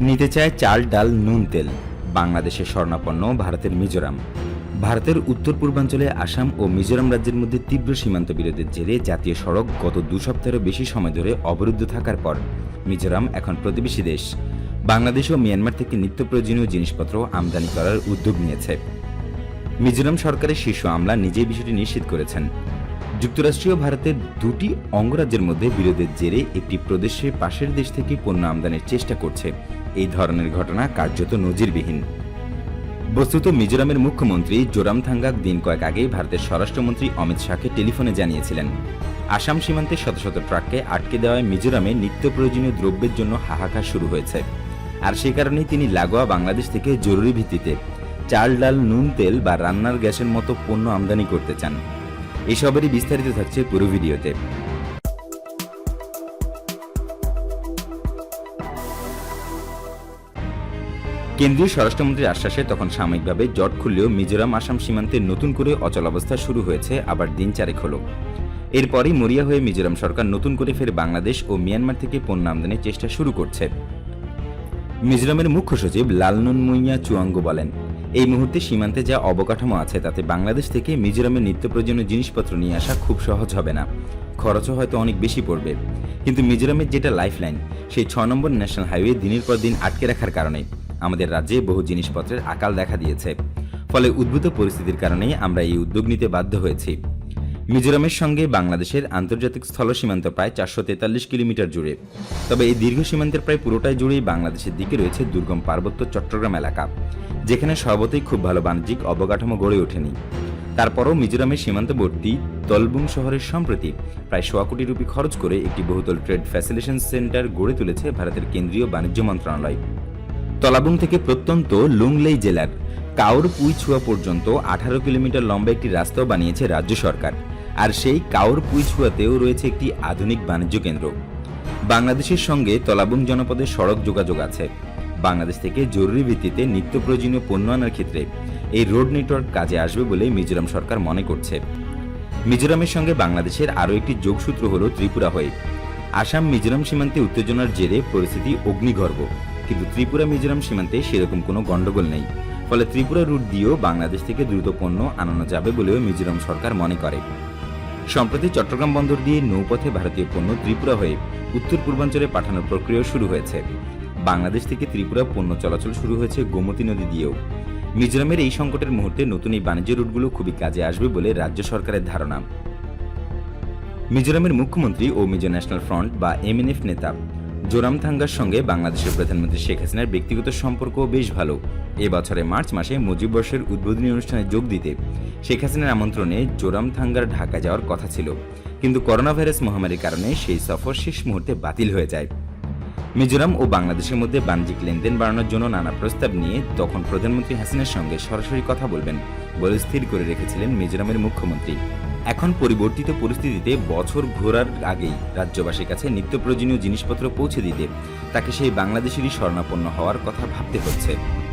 নিতে চায় চাল, ডাল, নুন, তেল, বাংলাদেশের স্বর্ণাপন্ন ভারতের মিজোরাম। ভারতের উত্তর পূর্বাঞ্চলে আসাম ও মিজোরাম রাজ্যের মধ্যে তীব্র সীমান্ত বিরোধের জেরে জাতীয় সড়ক গত দু সপ্তাহেরও বেশি সময় ধরে অবরুদ্ধ থাকার পর মিজোরাম এখন প্রতিবেশী দেশ। বাংলাদেশ ও মিয়ানমার থেকে নিত্য প্রয়োজনীয় জিনিসপত্র আমদানি করার উদ্যোগ নিয়েছে। মিজোরাম সরকারের শীর্ষ আমলা নিজেই বিষয়টি নিশ্চিত করেছেন। যুক্তরাষ্ট্রীয় ভারতের দুটি অঙ্গরাজ্যের মধ্যে বিরোধের জেরে একটি প্রদেশে পাশের দেশ থেকে পণ্য আমদানির চেষ্টা করছে। এই ধরনের ঘটনা কার্যত নজিরবিহীন। বস্তুত মিজোরামের মুখ্যমন্ত্রী জোরামথাঙ্গাক দিন কয়েক আগেই ভারতের স্বরাষ্ট্রমন্ত্রী অমিত শাহকে টেলিফোনে জানিয়েছিলেন। আসাম সীমান্তে শত শত ট্রাককে আটকে দেওয়ায় মিজোরামে নিত্য প্রয়োজনীয় দ্রব্যের জন্য হাহাকার শুরু হয়েছে। আর সে কারণেই তিনি লাগোয়া বাংলাদেশ থেকে জরুরি ভিত্তিতে চাল, ডাল, নুন, তেল বা রান্নার গ্যাসের মতো পণ্য আমদানি করতে চান। এসবেরই বিস্তারিত থাকছে পুরো ভিডিওতে। কেন্দ্রীয় স্বরাষ্ট্রমন্ত্রীর আশ্বাসে তখন সাময়িকভাবে জট খুললেও মিজোরাম, আসাম সীমান্তে নতুন করে অচলাবস্থা শুরু হয়েছে, আবার দিন চারেক হলো। এরপরই মরিয়া হয়ে মিজোরাম সরকার নতুন করে ফের বাংলাদেশ ও মিয়ানমার থেকে পণ্য আমদানির চেষ্টা শুরু করছে। মিজোরামের মুখ্য সচিব লালনুন মুইয়া চুয়াঙ্গো বলেন এই মুহূর্তে সীমান্তে যা অবকাঠামো আছে, তাতে বাংলাদেশ থেকে মিজোরামের নিত্য প্রয়োজনীয় জিনিসপত্র নিয়ে আসা খুব সহজ হবে না। খরচও হয়তো অনেক বেশি পড়বে। কিন্তু মিজোরামের যেটা লাইফলাইন, সেই ছ নম্বর ন্যাশনাল হাইওয়ে দিনের পর দিন আটকে রাখার কারণে আমাদের রাজ্যে বহু জিনিসপত্রের আকাল দেখা দিয়েছে। ফলে উদ্ভূত পরিস্থিতির কারণেই আমরা এই উদ্যোগ নিতে বাধ্য হয়েছি। মিজোরামের সঙ্গে বাংলাদেশের আন্তর্জাতিক স্থল সীমান্ত প্রায় চারশো তেতাল্লিশ কিলোমিটার জুড়ে। তবে এই দীর্ঘ সীমান্তের প্রায় পুরোটাই জুড়েই বাংলাদেশের দিকে রয়েছে দুর্গম পার্বত্য চট্টগ্রাম এলাকা, যেখানে সর্বতই খুব ভালো বাণিজ্যিক অবকাঠামো গড়ে ওঠেনি। তারপরও মিজোরামের সীমান্তবর্তী তলবুং শহরের সম্প্রতি প্রায় সোয়া কোটি রুপি খরচ করে একটি বহুতল ট্রেড ফ্যাসিলিটেশন সেন্টার গড়ে তুলেছে ভারতের কেন্দ্রীয় বাণিজ্য মন্ত্রণালয়। তলাবুং থেকে প্রত্যন্ত লুংলেই জেলার কাউর পুইছুয়া পর্যন্ত আঠারো কিলোমিটার লম্বা একটি রাস্তাও বানিয়েছে রাজ্য সরকার। আর সেই কাউর পুইছুয়াতেও রয়েছে একটি আধুনিক বাণিজ্য কেন্দ্র। বাংলাদেশের সঙ্গে তলাবুং জনপদের সড়ক যোগাযোগ আছে। বাংলাদেশ থেকে জরুরি ভিত্তিতে নিত্য প্রয়োজনীয় পণ্য আনার ক্ষেত্রে এই রোড নেটওয়ার্ক কাজে আসবে বলে মিজোরাম সরকার মনে করছে। মিজোরামের সঙ্গে বাংলাদেশের আরও একটি যোগসূত্র হল ত্রিপুরা হয়ে। আসাম মিজোরাম সীমান্তে উত্তেজনার জেরে পরিস্থিতি অগ্নিগর্ভ। কিন্তু ত্রিপুরা মিজোরাম সীমান্তে সেরকম কোনো গণ্ডগোল নেই। ফলে ত্রিপুরা রুট দিয়েও বাংলাদেশ থেকে দ্রুত পণ্য আনানো যাবে বলেও মিজোরাম সরকার মনে করে। সম্প্রতি চট্টগ্রাম বন্দর দিয়ে নৌপথে ভারতীয় পণ্য ত্রিপুরা হয়ে উত্তর পূর্বাঞ্চলে পাঠানোর প্রক্রিয়া শুরু হয়েছে। বাংলাদেশ থেকে ত্রিপুরা পণ্য চলাচল শুরু হয়েছে গোমতী নদী দিয়েও। মিজোরামের এই সংকটের মুহূর্তে নতুন এই বাণিজ্য রুটগুলো খুবই কাজে আসবে বলে রাজ্য সরকারের ধারণা। মিজোরামের মুখ্যমন্ত্রী ও মিজো ন্যাশনাল ফ্রন্ট বা এমএনএফ নেতা জোরামথাঙ্গার সঙ্গে বাংলাদেশের প্রধানমন্ত্রী শেখ হাসিনার ব্যক্তিগত সম্পর্ক বেশ ভালো। এ বছরে মার্চ মাসে মুজিব বর্ষের উদ্বোধনী অনুষ্ঠানে যোগ দিতে শেখ হাসিনার আমন্ত্রণে জোরামথাঙ্গার ঢাকা যাওয়ার কথা ছিল। কিন্তু করোনা ভাইরাস মহামারীর কারণে সেই সফর শেষ মুহূর্তে বাতিল হয়ে যায়। মিজোরাম ও বাংলাদেশের মধ্যে বাণিজ্যিক লেনদেন বাড়ানোর জন্য নানা প্রস্তাব নিয়ে তখন প্রধানমন্ত্রী হাসিনার সঙ্গে সরাসরি কথা বলবেন বলে স্থির করে রেখেছিলেন মিজোরামের মুখ্যমন্ত্রী। এখন পরিবর্তিত পরিস্থিতিতে বছর ঘোরার আগেই রাজ্যবাসীর কাছে নিত্য প্রয়োজনীয় জিনিসপত্র পৌঁছে দিতে তাকে সেই বাংলাদেশেরই স্বর্ণাপন্ন হওয়ার কথা ভাবতে হচ্ছে।